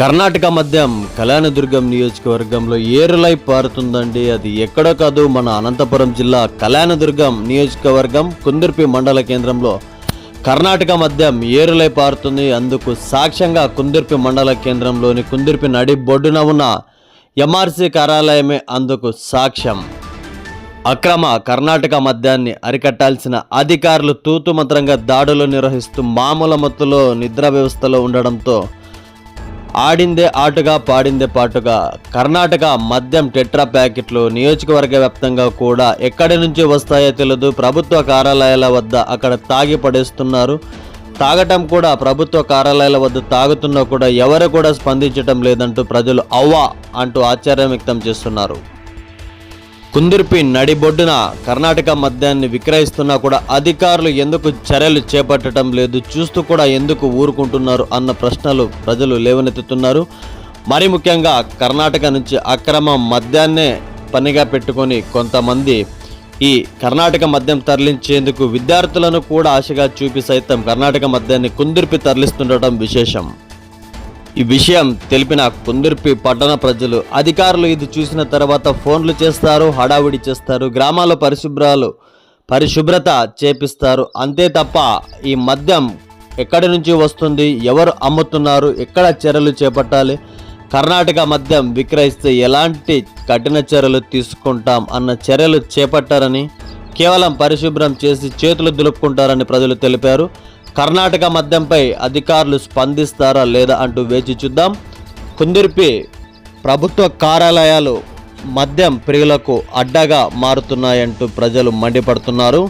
కర్ణాటక మధ్యం కళ్యాణదుర్గం నియోజకవర్గంలో ఏరులై పారుతుందండి. అది ఎక్కడో కాదు మన అనంతపురం జిల్లా కళ్యాణదుర్గం నియోజకవర్గం కుందుర్పి మండల కేంద్రంలో. కర్ణాటక మధ్యం ఏరులై పారుతుంది. అందుకు సాక్ష్యంగా కుందుర్పి మండల కేంద్రంలోని కుందుర్పి నడి బొడ్డున ఉన్న ఎంఆర్సీ కార్యాలయమే అందుకు సాక్ష్యం. అక్రమ కర్ణాటక మద్యాన్ని అరికట్టాల్సిన అధికారులు తూతుమంత్రంగా దాడులు నిర్వహిస్తూ మామూలు మత్తులో నిద్ర వ్యవస్థలో ఉండడంతో ఆడిందే ఆటగా పాడిందే పాటుగా. కర్ణాటక మద్యం టెట్రా ప్యాకెట్లు నియోజకవర్గ వ్యాప్తంగా కూడా ఎక్కడి నుంచి వస్తాయో తెలియదు ప్రభుత్వ కార్యాలయాల వద్ద అక్కడ తాగి పడేస్తున్నారు. తాగటం కూడా ప్రభుత్వ కార్యాలయాల వద్ద తాగుతున్నా కూడా ఎవరు కూడా స్పందించటం లేదంటూ ప్రజలు అవ్వా అంటూ ఆశ్చర్యం వ్యక్తం చేస్తున్నారు. కుందుర్పి నడిబొడ్డున కర్ణాటక మద్యాన్ని విక్రయిస్తున్నా కూడా అధికారులు ఎందుకు చర్యలు చేపట్టడం లేదు? చూస్తూ కూడా ఎందుకు ఊరుకుంటున్నారు? అన్న ప్రశ్నలు ప్రజలు లేవనెత్తుతున్నారు. మరి ముఖ్యంగా కర్ణాటక నుంచి అక్రమ మద్యాన్నే పనిగా పెట్టుకొని కొంతమంది ఈ కర్ణాటక మద్యం తరలించేందుకు విద్యార్థులను కూడా ఆశగా చూపి సైతం కర్ణాటక మద్యాన్ని కుందుర్పి తరలిస్తుండటం విశేషం. ఈ విషయం తెలిపిన కుందుర్పి పట్టణ ప్రజలు. అధికారులు ఇది చూసిన తర్వాత ఫోన్లు చేస్తారు హడావిడి చేస్తారు గ్రామాల పరిశుభ్రాలు పరిశుభ్రత చేపిస్తారు. అంతే తప్ప ఈ మద్యం ఎక్కడి నుంచి వస్తుంది ఎవరు అమ్ముతున్నారు ఎక్కడ చర్యలు చేపట్టాలి కర్ణాటక మద్యం విక్రయిస్తే ఎలాంటి కఠిన చర్యలు తీసుకుంటాం అన్న చర్యలు చేపట్టారని కేవలం పరిశుభ్రం చేసి చేతులు దులుపుకుంటారని ప్రజలు తెలిపారు. కర్ణాటక మద్యంపై అధికారులు స్పందిస్తారా లేదా అంటూ వేచి చూద్దాం. కుందుర్పి ప్రభుత్వ కార్యాలయాలు మద్యం ప్రియులకు అడ్డగా మారుతున్నాయంటూ ప్రజలు మండిపడుతున్నారు.